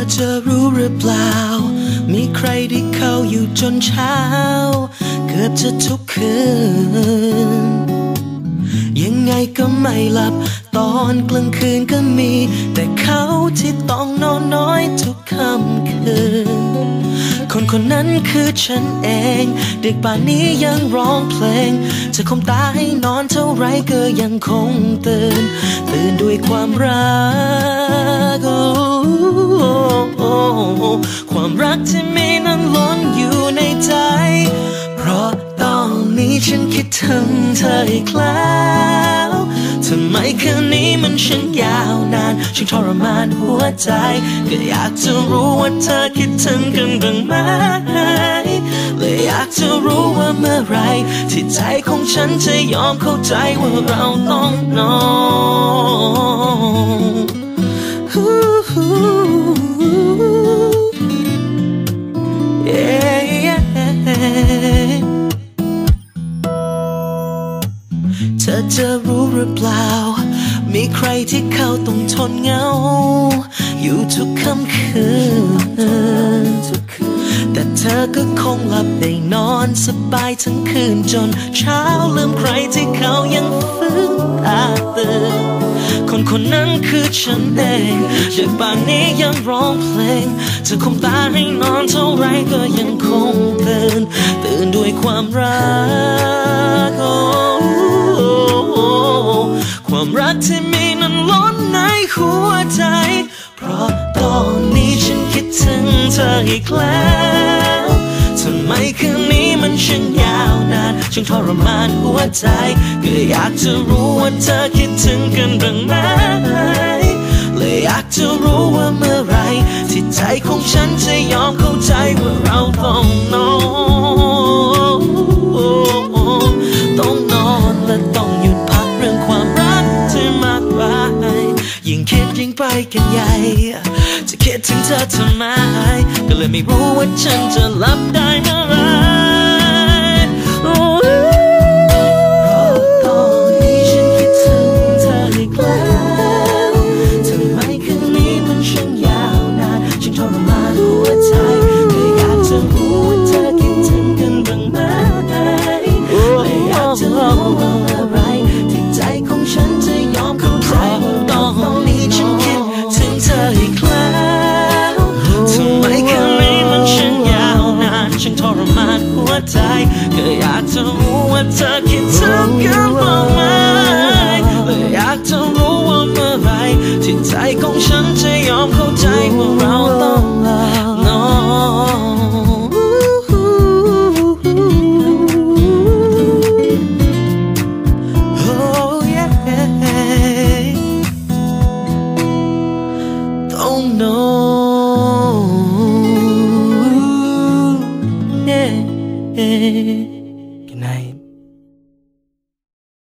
อจะรู้หรือเปล่า มีใครที่เขาอยู่จนเช้า เกือบจะทุกคืน ยังไงก็ไม่หลับ ตอนกลางคืนก็มี แต่เขาที่ต้องนอนน้อยทุกค่ำคืน คนคนนั้นคือฉันเอง เด็กป่านนี้ยังร้องเพลง จะคมตาให้นอนเท่าไรก็ยังคงตื่น ตื่นด้วยความรัก ฉันคิดถึงเธออีกแล้วทำไมคืนนี้มันช่างยาวนานช่างทรมานหัวใจ ก็อยากจะรู้ว่าเธอคิดถึงกันบ้างไหมเลยอยากจะรู้ว่าเมื่อไร ที่ใจของฉันจะยอมเข้าใจว่าเราต้องนอน เธอจะรู้หรือเปล่า มีใครที่เขาต้องทนเหงา อยู่ทุกค่ำคืน แต่เธอก็คงหลับได้นอนสบายทั้งคืนจนเช้าลืมใครที่เขายังฟื้นตาตื่นคนคนนั้นคือฉันเองเด็กป่านนี้ยังร้องเพลงจะคมตาให้นอนเท่าไรก็ยังคงตื่นตื่นด้วยความรัก หัวใจ เพราะตอนนี้ฉันคิดถึงเธออีกแล้วทำไมคืนนี้มันช่างยาวนานช่างทรมานหัวใจ ก็อยากจะรู้ว่าเธอคิดถึงกันบ้างไหมเลยอยากจะรู้ว่าเมื่อไรที่ใจของฉันจะยอมเข้า กันใหญ่ จะคิดถึงเธอทำไม ก็เลยไม่รู้ว่าฉันจะหลับได้เมื่อไร ใจก็อยากจะรู้ว่าเธอคิดถึงกันบ้างไหมและอยากจะรู้ว่าเมื่อไรที่ใจของฉัน 你